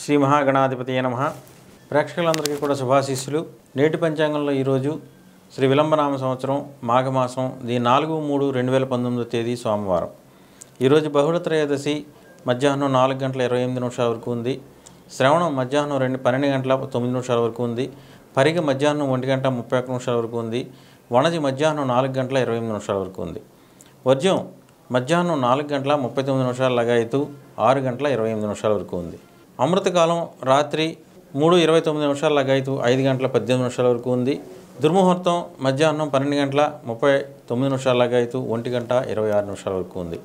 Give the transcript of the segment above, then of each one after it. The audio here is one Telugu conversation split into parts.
శ్రీ మహాగణాధిపతి నమ ప్రేక్షకులందరికీ కూడా శుభాశీస్సులు. నేటి పంచాంగంలో ఈరోజు శ్రీ విలంబనామ సంవత్సరం మాఘమాసం ది నాలుగు మూడు రెండు వేల పంతొమ్మిదో తేదీ సోమవారం. ఈరోజు బహుళ త్రయోదశి మధ్యాహ్నం నాలుగు గంటల ఇరవై ఎనిమిది నిమిషాల వరకు ఉంది. శ్రవణం మధ్యాహ్నం రెండు పన్నెండు గంటల తొమ్మిది నిమిషాల వరకు ఉంది. పరిగ మధ్యాహ్నం ఒంటి గంట ముప్పై ఒక్క నిమిషాల వరకు ఉంది. వణజి మధ్యాహ్నం నాలుగు గంటల ఇరవై ఎనిమిది నిమిషాల వరకు ఉంది. వర్జ్యం మధ్యాహ్నం నాలుగు గంటల ముప్పై తొమ్మిది నిమిషాల లగాయతు ఆరు గంటల ఇరవై ఎనిమిది నిమిషాల వరకు ఉంది. అమృతకాలం రాత్రి మూడు ఇరవై తొమ్మిది నిమిషాల లగాయితు ఐదు గంటల పద్దెనిమిది నిమిషాల వరకు ఉంది. దుర్ముహూర్తం మధ్యాహ్నం పన్నెండు గంటల ముప్పై తొమ్మిది నిమిషాల లగాయితు ఒంటి గంట ఇరవై ఆరు నిమిషాల వరకు ఉంది.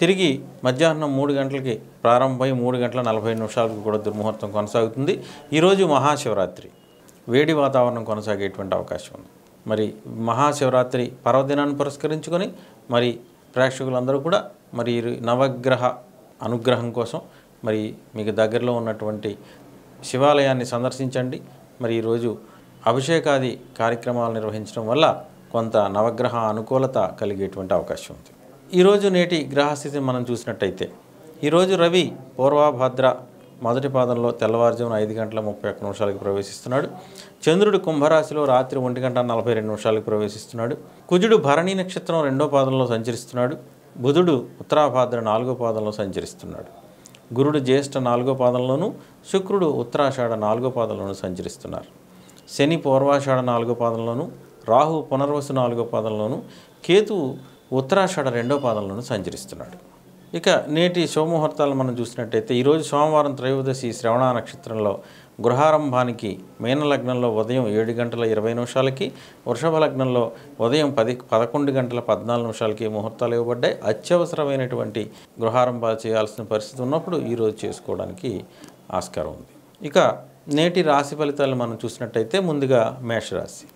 తిరిగి మధ్యాహ్నం మూడు గంటలకి ప్రారంభమై మూడు గంటల నలభై నిమిషాలకు కూడా దుర్ముహూర్తం కొనసాగుతుంది. ఈరోజు మహాశివరాత్రి. వేడి వాతావరణం కొనసాగేటువంటి అవకాశం ఉంది. మరి మహాశివరాత్రి పర్వదినాన్ని పురస్కరించుకొని మరి ప్రేక్షకులందరూ కూడా మరి నవగ్రహ అనుగ్రహం కోసం మరి మీకు దగ్గరలో ఉన్నటువంటి శివాలయాన్ని సందర్శించండి. మరి ఈరోజు అభిషేకాది కార్యక్రమాలు నిర్వహించడం వల్ల కొంత నవగ్రహ అనుకూలత కలిగేటువంటి అవకాశం ఉంది. ఈరోజు నేటి గ్రహస్థితిని మనం చూసినట్టయితే ఈరోజు రవి పూర్వభద్ర మొదటి పాదంలో తెల్లవారుజామున ఐదు గంటల ముప్పై ఒక్క నిమిషాలకు ప్రవేశిస్తున్నాడు. చంద్రుడు కుంభరాశిలో రాత్రి ఒంటి గంట నలభై రెండు నిమిషాలకు ప్రవేశిస్తున్నాడు. కుజుడు భరణి నక్షత్రం రెండో పాదంలో సంచరిస్తున్నాడు. బుధుడు ఉత్తరాభాద్ర నాలుగో పాదంలో సంచరిస్తున్నాడు. గురుడు జ్యేష్ఠ నాలుగో పాదంలోను శుక్రుడు ఉత్తరాషాఢ నాలుగో పాదంలోను సంచరిస్తున్నారు. శని పూర్వాషాఢ నాలుగో పాదంలోను రాహు పునర్వసు నాలుగో పాదంలోను కేతు ఉత్తరాషాఢ రెండో పాదంలోను సంచరిస్తున్నాడు. ఇక నేటి శుభముహూర్తాలు మనం చూసినట్టయితే ఈరోజు సోమవారం త్రయోదశి శ్రవణ నక్షత్రంలో గృహారంభానికి మీనలగ్నంలో ఉదయం ఏడు గంటల ఇరవై నిమిషాలకి వృషభ లగ్నంలో ఉదయం పది పదకొండు గంటల పద్నాలుగు నిమిషాలకి ముహూర్తాలు ఇవ్వబడ్డాయి. అత్యవసరమైనటువంటి గృహారంభాలు చేయాల్సిన పరిస్థితి ఉన్నప్పుడు ఈరోజు చేసుకోవడానికి ఆస్కారం ఉంది. ఇక నేటి రాశి ఫలితాలు మనం చూసినట్టయితే ముందుగా మేషరాశి.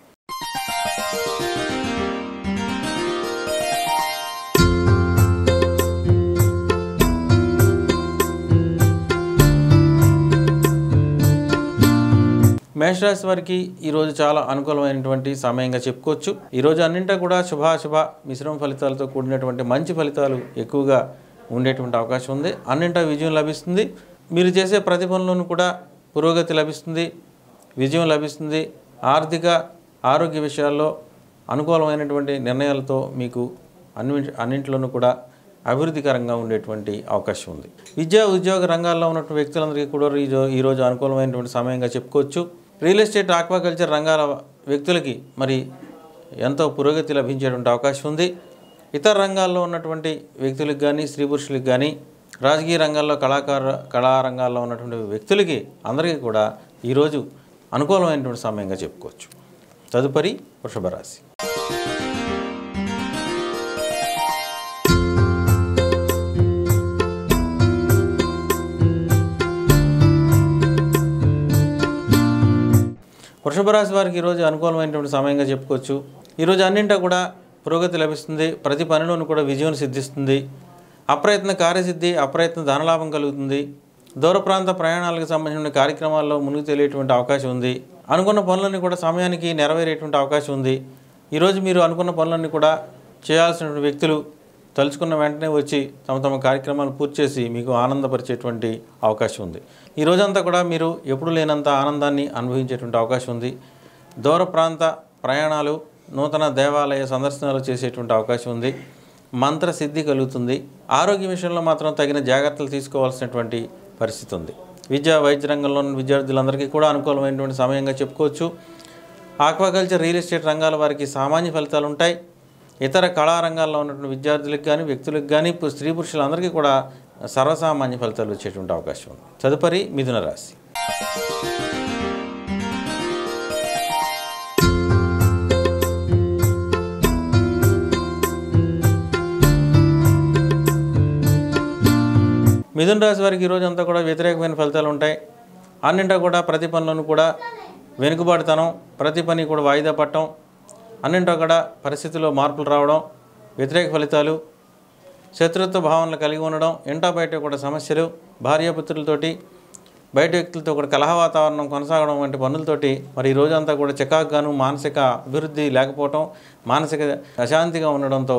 మేషరాశి వారికి ఈరోజు చాలా అనుకూలమైనటువంటి సమయంగా చెప్పుకోవచ్చు. ఈరోజు అన్నింటా కూడా శుభాశుభ మిశ్రమ ఫలితాలతో కూడినటువంటి మంచి ఫలితాలు ఎక్కువగా ఉండేటువంటి అవకాశం ఉంది. అన్నింటా విజయం లభిస్తుంది. మీరు చేసే ప్రతి పనులను కూడా పురోగతి లభిస్తుంది. విజయం లభిస్తుంది. ఆర్థిక ఆరోగ్య విషయాల్లో అనుకూలమైనటువంటి నిర్ణయాలతో మీకు అన్ని అన్నింటిలోనూ కూడా అభివృద్ధికరంగా ఉండేటువంటి అవకాశం ఉంది. విద్యా ఉద్యోగ రంగాల్లో ఉన్నటువంటి వ్యక్తులందరికీ కూడా ఈరో ఈరోజు అనుకూలమైనటువంటి సమయంగా చెప్పుకోవచ్చు. రియల్ ఎస్టేట్ ఆక్వాకల్చర్ రంగాల వ్యక్తులకి మరి ఎంతో పురోగతి లభించేటువంటి అవకాశం ఉంది. ఇతర రంగాల్లో ఉన్నటువంటి వ్యక్తులకు కానీ స్త్రీ పురుషులకు కానీ రాజకీయ రంగాల్లో కళాకార కళారంగాల్లో ఉన్నటువంటి వ్యక్తులకి అందరికీ కూడా ఈరోజు అనుకూలమైనటువంటి సమయంగా చెప్పుకోవచ్చు. తదుపరి వృషభ రాశి. వృషభ రాశి వారికి ఈరోజు అనుకూలమైనటువంటి సమయంగా చెప్పుకోవచ్చు. ఈరోజు అన్నింటా కూడా పురోగతి లభిస్తుంది. ప్రతి పనిలోనూ కూడా విజయం సిద్ధిస్తుంది. అప్రయత్న కార్యసిద్ధి అప్రయత్న ధనలాభం కలుగుతుంది. దూర ప్రాంత ప్రయాణాలకు సంబంధించిన కార్యక్రమాల్లో మునిగి తెలియటువంటి అవకాశం ఉంది. అనుకున్న పనులన్నీ కూడా సమయానికి నెరవేరేటువంటి అవకాశం ఉంది. ఈరోజు మీరు అనుకున్న పనులన్నీ కూడా చేయాల్సిన వ్యక్తులు తలుచుకున్న వెంటనే వచ్చి తమ తమ కార్యక్రమాలు పూర్తి చేసి మీకు ఆనందపరిచేటువంటి అవకాశం ఉంది. ఈ రోజంతా కూడా మీరు ఎప్పుడు లేనంత ఆనందాన్ని అనుభవించేటువంటి అవకాశం ఉంది. దూర ప్రాంత ప్రయాణాలు నూతన దేవాలయ సందర్శనాలు చేసేటువంటి అవకాశం ఉంది. మంత్ర సిద్ధి కలుగుతుంది. ఆరోగ్య విషయంలో మాత్రం తగిన జాగ్రత్తలు తీసుకోవాల్సినటువంటి పరిస్థితి ఉంది. విద్యా వైద్య రంగంలో విద్యార్థులందరికీ కూడా అనుకూలమైనటువంటి సమయంగా చెప్పుకోవచ్చు. ఆక్వాకల్చర్ రియల్ ఎస్టేట్ రంగాల వారికి సామాన్య ఫలితాలు ఉంటాయి. ఇతర కళారంగాల్లో ఉన్నటువంటి విద్యార్థులకు కానీ వ్యక్తులకు కానీ స్త్రీ పురుషులందరికీ కూడా సర్వసామాన్య ఫలితాలు వచ్చేటువంటి అవకాశం ఉంది. తదుపరి మిథున రాశి. మిథున రాశి వారికి ఈరోజు అంతా కూడా వ్యతిరేకమైన ఫలితాలు ఉంటాయి. అన్నింటా కూడా ప్రతి పనులను కూడా వెనుకబాటుతనం ప్రతి పని కూడా వాయిదా పట్టడం అన్నింటో కూడా పరిస్థితుల్లో మార్పులు రావడం వ్యతిరేక ఫలితాలు శత్రుత్వ భావనలు కలిగి ఉండడం ఇంటా బయట కూడా సమస్యలు భార్యాపుత్రులతోటి బయట వ్యక్తులతో కూడా కలహ వాతావరణం కొనసాగడం వంటి పనులతోటి మరి ఈ రోజంతా కూడా చికాకుగాను మానసిక అభివృద్ధి లేకపోవటం మానసిక అశాంతిగా ఉండడంతో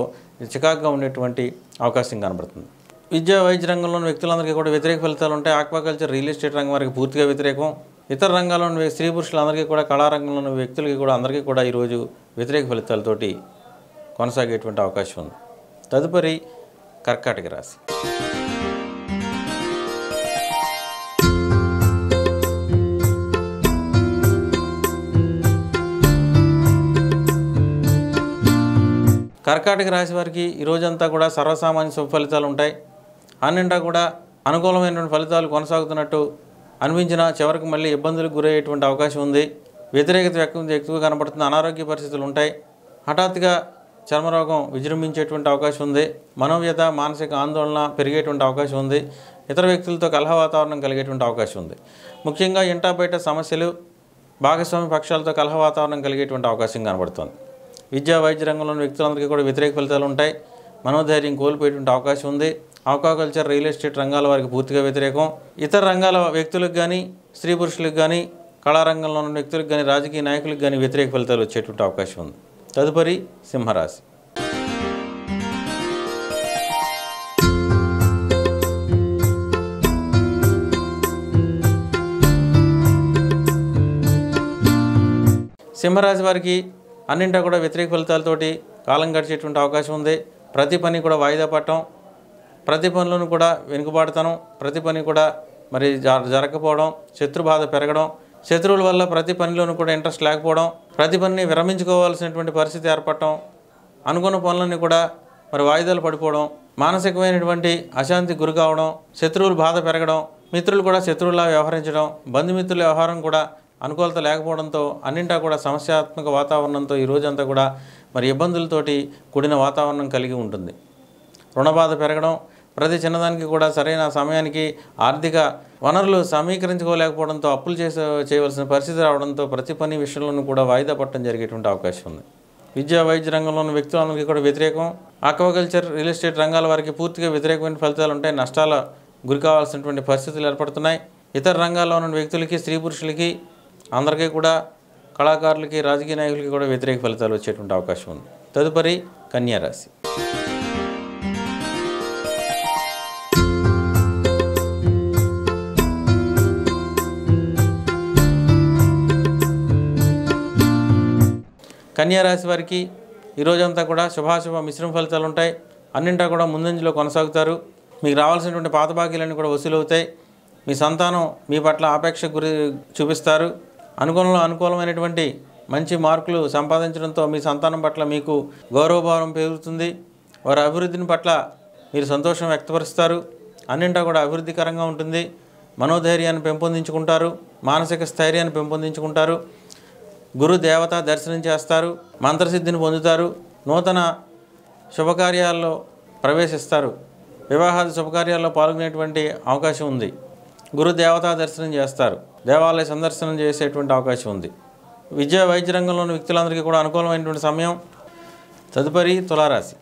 చికాకుగా ఉండేటువంటి అవకాశం కనబడుతుంది. విద్యా వైద్య రంగంలోని వ్యక్తులందరికీ కూడా వ్యతిరేక ఫలితాలు ఉంటాయి. ఆక్వాకల్చర్ రియల్ ఎస్టేట్ రంగం వారికి పూర్తిగా వ్యతిరేకం. ఇతర రంగాల్లోని ఉన్న స్త్రీ పురుషులందరికీ కూడా కళారంగంలో ఉన్న వ్యక్తులకి కూడా అందరికీ కూడా ఈరోజు వ్యతిరేక ఫలితాలతోటి కొనసాగేటువంటి అవకాశం ఉంది. తదుపరి కర్కాటక రాశి. కర్కాటక రాశి వారికి ఈ రోజంతా కూడా సర్వసామాన్య శుభ ఫలితాలు ఉంటాయి. అన్నింటా కూడా అనుకూలమైనటువంటి ఫలితాలు కొనసాగుతున్నట్టు అనిపించిన చివరికి మళ్ళీ ఇబ్బందులకు గురయ్యేటువంటి అవకాశం ఉంది. వ్యతిరేకత ఎక్కువ ఎక్కువగా కనబడుతుంది అనారోగ్య పరిస్థితులు ఉంటాయి. హఠాత్తుగా చర్మరోగం విజృంభించేటువంటి అవకాశం ఉంది. మనోవ్యత మానసిక ఆందోళన పెరిగేటువంటి అవకాశం ఉంది. ఇతర వ్యక్తులతో కలహ వాతావరణం కలిగేటువంటి అవకాశం ఉంది. ముఖ్యంగా ఇంటా బయట సమస్యలు భాగస్వామి పక్షాలతో కలహ వాతావరణం కలిగేటువంటి అవకాశం కనబడుతుంది. విద్యా వైద్య రంగంలోని వ్యక్తులందరికీ కూడా వ్యతిరేక ఫలితాలు ఉంటాయి. మనోధైర్యం కోల్పోయేటువంటి అవకాశం ఉంది. ఆక్వాకల్చర్ రియల్ ఎస్టేట్ రంగాల వారికి పూర్తిగా వ్యతిరేకం. ఇతర రంగాల వ్యక్తులకు కానీ స్త్రీ పురుషులకు కానీ కళారంగంలో ఉన్న వ్యక్తులకు కానీ రాజకీయ నాయకులకు కానీ వ్యతిరేక ఫలితాలు వచ్చేటువంటి అవకాశం ఉంది. తదుపరి సింహరాశి. సింహరాశి వారికి అన్నింటా కూడా వ్యతిరేక ఫలితాలతోటి కాలం గడిచేటువంటి అవకాశం ఉంది. ప్రతి పని కూడా వాయిదా పట్టడం ప్రతి పనులను కూడా వెనుకబాటుతనం ప్రతి పని కూడా మరి జ- జరగకపోవడం శత్రుబాధ పెరగడం శత్రువుల వల్ల ప్రతి పనిలోనూ కూడా ఇంట్రెస్ట్ లేకపోవడం ప్రతి పనిని విరమించుకోవాల్సినటువంటి పరిస్థితి ఏర్పడటం అనుకున్న పనులన్నీ కూడా మరి వాయిదాలు పడిపోవడం మానసికమైనటువంటి అశాంతి గురి కావడం శత్రువుల బాధ పెరగడం మిత్రులు కూడా శత్రువులా వ్యవహరించడం బంధుమిత్రుల వ్యవహారం కూడా అనుకూలత లేకపోవడంతో అన్నింటా కూడా సమస్యాత్మక వాతావరణంతో ఈ రోజంతా కూడా మరి ఇబ్బందులతోటి కూడిన వాతావరణం కలిగి ఉంటుంది. రుణబాధ పెరగడం ప్రతి చిన్నదానికి కూడా సరైన సమయానికి ఆర్థిక వనరులు సమీకరించుకోలేకపోవడంతో అప్పులు చేసే చేయవలసిన పరిస్థితి రావడంతో ప్రతి పని విషయంలోనూ కూడా వాయిదా పట్టడం జరిగేటువంటి అవకాశం ఉంది. విద్యా వైద్య రంగంలోని వ్యక్తులకి కూడా వ్యతిరేకం. ఆక్వాకల్చర్ రియల్ ఎస్టేట్ రంగాల వారికి పూర్తిగా వ్యతిరేకమైన ఫలితాలు ఉంటాయి. నష్టాల గురి కావాల్సినటువంటి పరిస్థితులు ఏర్పడుతున్నాయి. ఇతర రంగాల్లో ఉన్న వ్యక్తులకి స్త్రీ పురుషులకి అందరికీ కూడా కళాకారులకి రాజకీయ నాయకులకి కూడా వ్యతిరేక ఫలితాలు వచ్చేటువంటి అవకాశం ఉంది. తదుపరి కన్యారాశి కన్యారాశి వారికి ఈ రోజంతా కూడా శుభాశుభ మిశ్రమ ఫలితాలు ఉంటాయి. అన్నింటా కూడా ముందంజలో కొనసాగుతారు. మీకు రావాల్సినటువంటి పాత బాకీలన్నీ కూడా వసూలవుతాయి మీ సంతానం మీ పట్ల ఆపేక్ష గురి చూపిస్తారు. అనుకూలంలో అనుకూలమైనటువంటి మంచి మార్కులు సంపాదించడంతో మీ సంతానం పట్ల మీకు గౌరవభావం పెరుగుతుంది. వారి అభివృద్ధిని పట్ల మీరు సంతోషం వ్యక్తపరుస్తారు. అన్నింటా కూడా అభివృద్ధికరంగా ఉంటుంది. మనోధైర్యాన్ని పెంపొందించుకుంటారు. మానసిక స్థైర్యాన్ని పెంపొందించుకుంటారు. గురు దేవత దర్శనం చేస్తారు మంత్రసిద్ధిని పొందుతారు నూతన శుభకార్యాల్లో ప్రవేశిస్తారు వివాహాది శుభకార్యాల్లో పాల్గొనేటువంటి అవకాశం ఉంది. గురు దేవతా దర్శనం చేస్తారు దేవాలయ సందర్శనం చేసేటువంటి అవకాశం ఉంది. విద్యా వైద్య రంగంలోని వ్యక్తులందరికీ కూడా అనుకూలమైనటువంటి సమయం తదుపరి తులారాశి.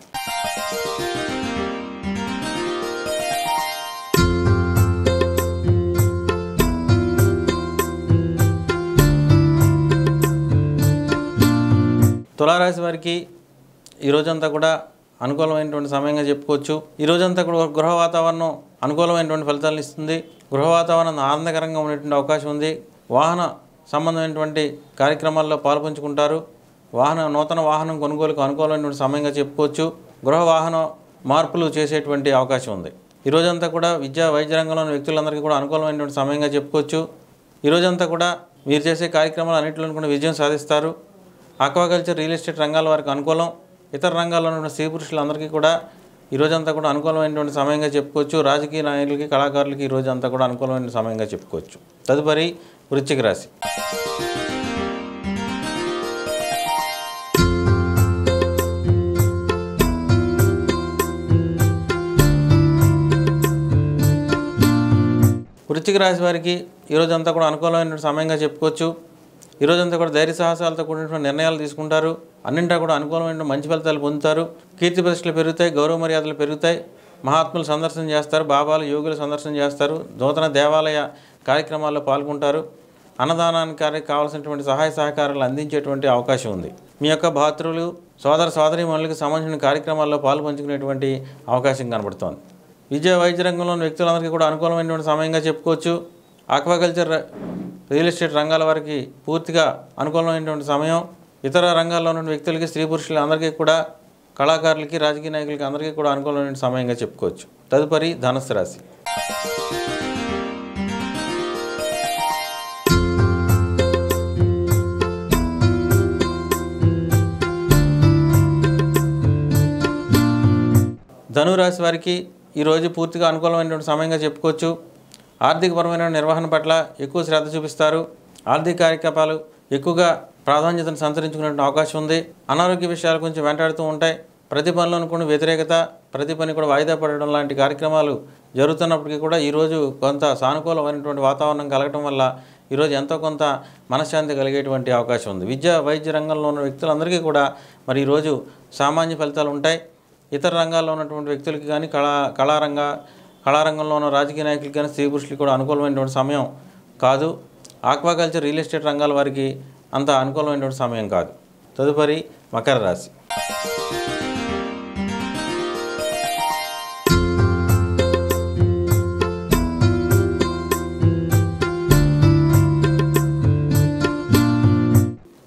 తులారాశి వారికి ఈ రోజంతా కూడా అనుకూలమైనటువంటి సమయంగా చెప్పుకోవచ్చు. ఈ రోజంతా కూడా గృహ వాతావరణం అనుకూలమైనటువంటి ఫలితాలను ఇస్తుంది. గృహ వాతావరణం ఆనందకరంగా ఉండేటువంటి అవకాశం ఉంది. వాహన సంబంధమైనటువంటి కార్యక్రమాల్లో పాల్పంచుకుంటారు. వాహన నూతన వాహనం కొనుగోలుకు అనుకూలమైనటువంటి సమయంగా చెప్పుకోవచ్చు. గృహ వాహన మార్పులు చేసేటువంటి అవకాశం ఉంది. ఈ రోజంతా కూడా విద్యా వైద్య రంగంలోని వ్యక్తులందరికీ కూడా అనుకూలమైనటువంటి సమయంగా చెప్పుకోవచ్చు. ఈ రోజంతా కూడా మీరు చేసే కార్యక్రమాలు అన్నింటిలో కూడా విజయం సాధిస్తారు. ఆక్వాకల్చర్ రియల్ ఎస్టేట్ రంగాల వారికి అనుకూలం. ఇతర రంగాల్లో ఉన్న స్త్రీ పురుషులందరికీ కూడా ఈ రోజంతా కూడా అనుకూలమైనటువంటి సమయంగా చెప్పుకోవచ్చు. రాజకీయ నాయకులకి కళాకారులకి ఈ రోజంతా కూడా అనుకూలమైన సమయంగా చెప్పుకోవచ్చు. తదుపరి వృశ్చిక రాశి. వృశ్చిక రాశి వారికి ఈ కూడా అనుకూలమైన సమయంగా చెప్పుకోవచ్చు. ఈ కూడా ధైర్య సాహసాలతో కూడినటువంటి నిర్ణయాలు తీసుకుంటారు. అన్నింటా కూడా అనుకూలమైన మంచి ఫలితాలు పొందుతారు. కీర్తి ప్రతిష్టలు పెరుగుతాయి గౌరవ మర్యాదలు పెరుగుతాయి. మహాత్ములు సందర్శన చేస్తారు బాబాలు యోగులు సందర్శన చేస్తారు నూతన దేవాలయ కార్యక్రమాల్లో పాల్గొంటారు. అన్నదానానికి కావాల్సినటువంటి సహాయ సహకారాలు అందించేటువంటి అవకాశం ఉంది. మీ యొక్క భాతృలు సోదర సోదరీమణులకు సంబంధించిన కార్యక్రమాల్లో పాల్పంచుకునేటువంటి అవకాశం కనబడుతోంది. విద్యా వైద్య రంగంలోని వ్యక్తులందరికీ కూడా అనుకూలమైనటువంటి సమయంగా చెప్పుకోవచ్చు. ఆక్వాకల్చర్ రియల్ ఎస్టేట్ రంగాల వారికి పూర్తిగా అనుకూలమైనటువంటి సమయం ఇతర రంగాల్లో ఉన్న వ్యక్తులకి స్త్రీ పురుషులు అందరికీ కూడా కళాకారులకి రాజకీయ నాయకులకి అందరికీ కూడా అనుకూలమైన సమయంగా చెప్పుకోవచ్చు. తదుపరి ధనస్సు రాశి. ధనురాశి వారికి ఈరోజు పూర్తిగా అనుకూలమైనటువంటి సమయంగా చెప్పుకోవచ్చు. ఆర్థికపరమైన నిర్వహణ పట్ల ఎక్కువ శ్రద్ధ చూపిస్తారు. ఆర్థిక కార్యకలాపాలు ఎక్కువగా ప్రాధాన్యతను సంతరించుకునే అవకాశం ఉంది. అనారోగ్య విషయాలు కొంచెం వెంటాడుతూ ఉంటాయి ప్రతి పనిలోనూ కూడా వ్యతిరేకత ప్రతి పని కూడా వాయిదా పడడం లాంటి కార్యక్రమాలు జరుగుతున్నప్పటికీ కూడా ఈరోజు కొంత సానుకూలమైనటువంటి వాతావరణం కలగటం వల్ల ఈరోజు ఎంతో కొంత మనశ్శాంతి కలిగేటువంటి అవకాశం ఉంది. విద్య వైద్య రంగంలో ఉన్న వ్యక్తులందరికీ కూడా మరి ఈరోజు సామాన్య ఫలితాలు ఉంటాయి. ఇతర రంగాల్లో ఉన్నటువంటి వ్యక్తులకి కానీ కళా కళారంగ కళారంగంలో ఉన్న రాజకీయ నాయకులకి కానీ స్త్రీ పురుషులకి కూడా అనుకూలమైనటువంటి సమయం కాదు. ఆక్వాకల్చర్ రియల్ ఎస్టేట్ రంగాల వారికి అంత అనుకూలమైనటువంటి సమయం కాదు. తదుపరి మకర రాశి.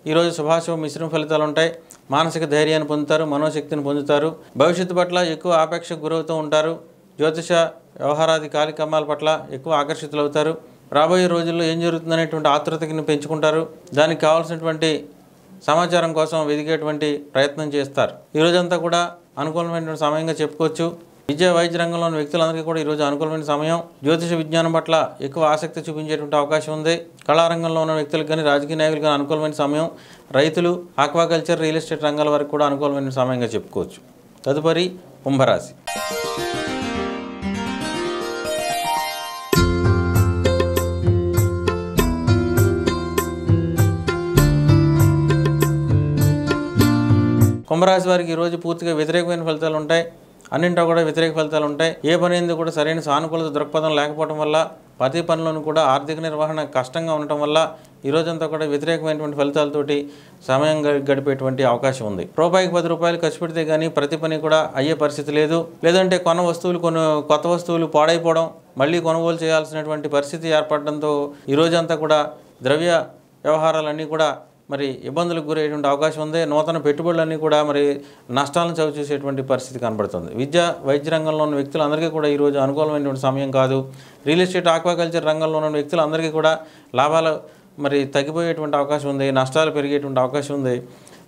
ఈరోజు శుభాశుభ మిశ్రమ ఫలితాలు ఉంటాయి. మానసిక ధైర్యాన్ని పొందుతారు మనోశక్తిని పొందుతారు. భవిష్యత్తు పట్ల ఎక్కువ ఆపేక్షకు గురవుతూ ఉంటారు. జ్యోతిష వ్యవహారాది కార్యక్రమాల పట్ల ఎక్కువ ఆకర్షితులవుతారు రాబోయే రోజుల్లో ఏం జరుగుతుందనేటువంటి ఆతృతని పెంచుకుంటారు. దానికి కావాల్సినటువంటి సమాచారం కోసం వెదికేటువంటి ప్రయత్నం చేస్తారు. ఈరోజంతా కూడా అనుకూలమైనటువంటి సమయంగా చెప్పుకోవచ్చు. విద్యా వైద్య రంగంలోని వ్యక్తులందరికీ కూడా ఈరోజు అనుకూలమైన సమయం. జ్యోతిష విజ్ఞానం పట్ల ఎక్కువ ఆసక్తి చూపించేటువంటి అవకాశం ఉంది. కళారంగంలో ఉన్న వ్యక్తులకు కానీ రాజకీయ నాయకులకు కానీ అనుకూలమైన సమయం. రైతులు ఆక్వాకల్చర్ రియల్ ఎస్టేట్ రంగాల వరకు కూడా అనుకూలమైన సమయంగా చెప్పుకోవచ్చు. తదుపరి కుంభరాశి. కుంభరాశి వారికి ఈరోజు పూర్తిగా వ్యతిరేకమైన ఫలితాలు ఉంటాయి. అన్నింటో కూడా వ్యతిరేక ఫలితాలు ఉంటాయి. ఏ పని కూడా సరైన సానుకూలత దృక్పథం లేకపోవడం వల్ల ప్రతి పనిలోనూ కూడా ఆర్థిక నిర్వహణ కష్టంగా ఉండటం వల్ల ఈ రోజంతా కూడా వ్యతిరేకమైనటువంటి ఫలితాలతోటి సమయం గడిపేటువంటి అవకాశం ఉంది. రూపాయికి పది రూపాయలు ఖర్చు పెడితే కానీ ప్రతి పని కూడా అయ్యే పరిస్థితి లేదు. లేదంటే కొన్న వస్తువులు కొన్ని కొత్త వస్తువులు పాడైపోవడం మళ్ళీ కొనుగోలు చేయాల్సినటువంటి పరిస్థితి ఏర్పడడంతో ఈ రోజంతా కూడా ద్రవ్య వ్యవహారాలన్నీ కూడా మరి ఇబ్బందులకు గురయ్యేటువంటి అవకాశం ఉంది. నూతన పెట్టుబడులన్నీ కూడా మరి నష్టాలను చవిచూసేటువంటి పరిస్థితి కనబడుతుంది. విద్య వైద్య రంగంలో ఉన్న వ్యక్తులందరికీ కూడా ఈరోజు అనుకూలమైనటువంటి సమయం కాదు. రియల్ ఎస్టేట్ ఆక్వాకల్చర్ రంగంలో ఉన్న వ్యక్తులందరికీ కూడా లాభాలు మరి తగ్గిపోయేటువంటి అవకాశం ఉంది. నష్టాలు పెరిగేటువంటి అవకాశం ఉంది.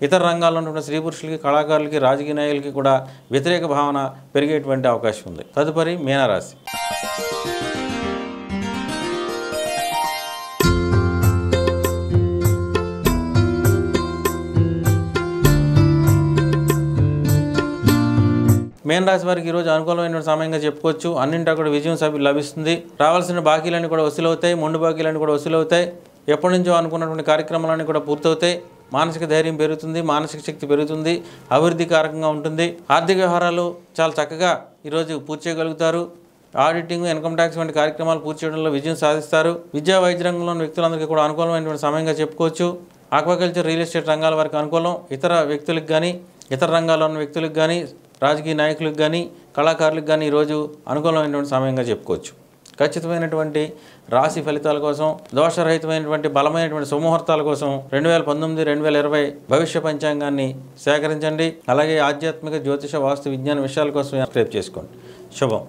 ఇతర రంగాల్లో ఉన్నటువంటి స్త్రీ పురుషులకి కళాకారులకి రాజకీయ నాయకులకి కూడా వ్యతిరేక భావన పెరిగేటువంటి అవకాశం ఉంది. తదుపరి మీనరాశి. మేన్ రాశి వారికి ఈరోజు అనుకూలమైన సమయంగా చెప్పుకోవచ్చు. అన్నింటా కూడా విజయం సభ లభిస్తుంది. రావాల్సిన బాకీలన్నీ కూడా వసూలవుతాయి మొండు బాకీలన్నీ కూడా వసూలవుతాయి ఎప్పటి నుంచో అనుకున్నటువంటి కార్యక్రమాలన్నీ కూడా పూర్తవుతాయి. మానసిక ధైర్యం పెరుగుతుంది. మానసిక శక్తి పెరుగుతుంది. అభివృద్ధి కారకంగా ఉంటుంది. ఆర్థిక వ్యవహారాలు చాలా చక్కగా ఈరోజు పూర్తి చేయగలుగుతారు. ఆడిటింగ్ ఇన్కమ్ ట్యాక్స్ వంటి కార్యక్రమాలు పూర్తి చేయడంలో విజయం సాధిస్తారు. విద్యా వైద్య రంగంలో వ్యక్తులందరికీ కూడా అనుకూలమైనటువంటి సమయంగా చెప్పుకోవచ్చు. ఆక్వాకల్చర్ రియల్ ఎస్టేట్ రంగాల వారికి అనుకూలం. ఇతర వ్యక్తులకు కానీ ఇతర రంగాల్లో ఉన్న వ్యక్తులకు కానీ రాజకీయ నాయకులకు కానీ కళాకారులకు కానీ ఈరోజు అనుకూలమైనటువంటి సమయంగా చెప్పుకోవచ్చు. ఖచ్చితమైనటువంటి రాశి ఫలితాల కోసం దోషరహితమైనటువంటి బలమైనటువంటి సుముహూర్తాల కోసం రెండు వేల పంతొమ్మిది రెండు వేల ఇరవై భవిష్య పంచాంగాన్ని సేకరించండి. అలాగే ఆధ్యాత్మిక జ్యోతిష వాస్తు విజ్ఞాన విషయాల కోసం సబ్స్క్రైబ్ చేసుకోండి. శుభం.